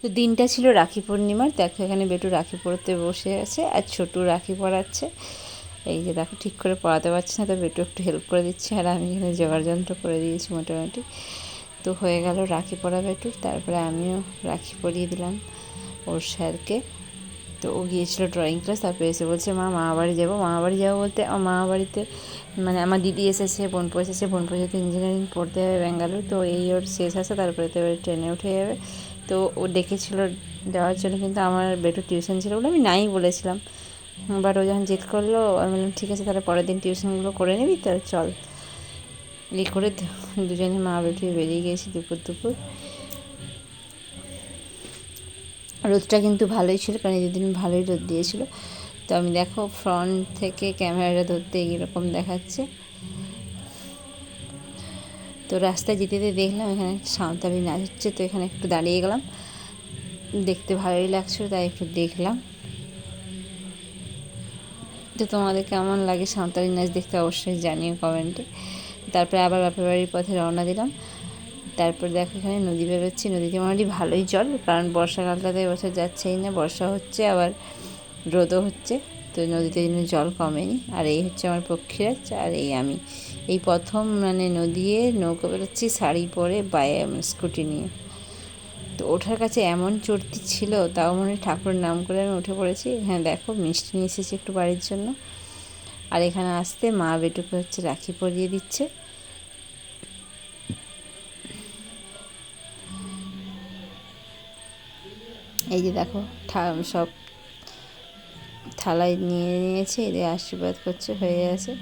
তো দিনটা ছিল রাখি পূর্ণিমার। দেখো এখানে বেটু রাখি পরতে বসে আছে আর ছোটু রাখি পরাচ্ছে। এই যে দেখো ঠিক করে পড়াতে পারছি না, তো বেটু একটু হেল্প করে দিচ্ছে আর আমি এখানে জোগাড় যন্ত্র করে দিয়েছি মোটামুটি। তো হয়ে গেল রাখি পরা বেটুর তারপরে আমিও রাখি পরিয়ে দিলাম ওর স্যারকে। তো ও গিয়েছিল ড্রয়িং ক্লাস তারপরে এসে বলছে, মা মা বাড়ি যাব, মা বাড়ি যাব বলতে আমার মা বাড়িতে মানে আমার দিদি এসেছে বোনপো এসেছে বোনপো যেহেতু ইঞ্জিনিয়ারিং পড়তে হবে ব্যাঙ্গালোর, তো এই ওর শেষ আসে তারপরে তো এবার ট্রেনে উঠে যাবে। তো ও ডেকেছিল যাওয়ার জন্য, কিন্তু আমার বেটু টিউশন ছিল বলে আমি নাই বলেছিলাম। বাট ও যখন জেদ করল, আমি বললাম, ঠিক আছে, তাহলে পরের দিন টিউশনগুলো করে নিবি, তো চল। এই করে দুজনে মা বেটু বেরিয়ে গেছি দুপুর দুপুর। রোদটা কিন্তু ভালোই ছিল, কারণ এই দিন ভালোই রোদ দিয়েছিল। তো আমি দেখো ফ্রন্ট থেকে ক্যামেরাটা ধরতে এরকম দেখাচ্ছে। তো রাস্তায় যেতে যেতে দেখলাম এখানে সাঁওতালি নাচ হচ্ছে তো এখানে একটু দাঁড়িয়ে গেলাম। দেখতে ভালোই লাগছিল তাই একটু দেখলাম। তো তোমাদের কেমন লাগে সাঁওতালি নাচ দেখতে অবশ্যই জানিও কমেন্টে তারপরে আবার বাপের বাড়ির পথে রওনা দিলাম। তারপর দেখো এখানে নদী বেরোচ্ছে, নদীতে মোটামুটি ভালোই জল, কারণ বর্ষাকালটাতে এবছর যাচ্ছেই না, বর্ষা হচ্ছে, আবার রোদও হচ্ছে, তো নদীতে যেন জল কমেনি। আর এই হচ্ছে আমার পক্ষীরাজ, আর এই আমি। এই প্রথম মানে নদীয়ে নৌকা বেরোচ্ছি, শাড়ি পরে বায়ে স্কুটি নিয়ে। তো ওঠার কাছে এমন চড়তি ছিল, তাও মনে ঠাকুরের নাম করে আমি উঠে পড়েছি। হ্যাঁ দেখো, মিষ্টি নিয়ে এসেছি একটু বাড়ির জন্য। আর এখানে আসতে মা বেটুকে হচ্ছে রাখি পরিয়ে দিচ্ছে। এই যে দেখো সব থালায় নিয়ে নিয়েছে, এদের আশীর্বাদ করছে, হয়ে গেছে।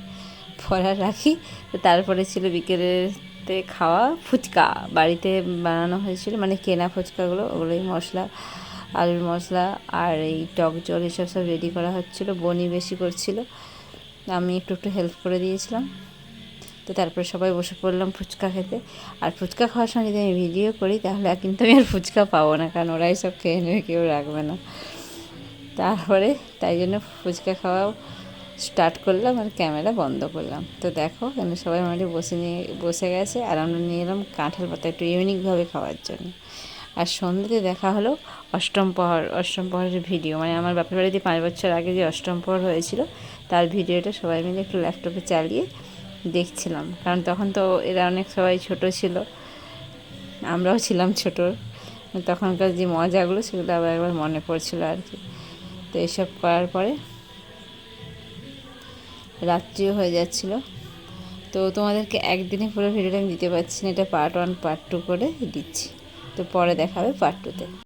পড়া রাখি। তারপরে ছিল বিকেলেতে খাওয়া ফুচকা। বাড়িতে বানানো হয়েছিল মানে কেনা ফুচকাগুলো, ওগুলোই মশলা, আলুর মশলা আর এই টক জল এসব সব রেডি করা হচ্ছিল। বনি বেশি করছিল। আমি একটু একটু হেল্প করে দিয়েছিলাম। তো তারপরে সবাই বসে পড়লাম ফুচকা খেতে। আর ফুচকা খাওয়ার সময় যদি আমি ভিডিও করি, তাহলে কিন্তু আমি আর ফুচকা পাবো না, কারণ ওরাই সব খেয়ে নেবে, কেউ রাখবে না। তারপরে তাই জন্য ফুচকা খাওয়াও স্টার্ট করলাম আর ক্যামেরা বন্ধ করলাম। তো দেখো, এখানে সবাই মোটামুটি বসে নিয়ে, বসে গেছে আর আমরা নিয়ে এলাম কাঁঠাল পাতা একটু ইউনিকভাবে খাওয়ার জন্য। আর সন্ধ্যেতে দেখা হলো অষ্টম প্রহর অষ্টম প্রহরের ভিডিও মানে আমার বাপের বাড়িতে পাঁচ বছর আগে যে অষ্টম প্রহর হয়েছিল, তার ভিডিওটা সবাই মিলে একটু ল্যাপটপে চালিয়ে দেখছিলাম। কারণ তখন তো এরা অনেক সবাই ছোট ছিল, আমরাও ছিলাম ছোট। তখনকার যে মজাগুলো, সেগুলো আবার একবার মনে পড়ছিল আর কি। তো এসব করার পরে রাত্রিও হয়ে যাচ্ছিল। তো তোমাদেরকে একদিনে পুরো ভিডিওটা আমি দিতে পারছি না, এটা পার্ট ওয়ান পার্ট টু করে দিচ্ছি। তো পরে দেখাবে পার্ট টুতে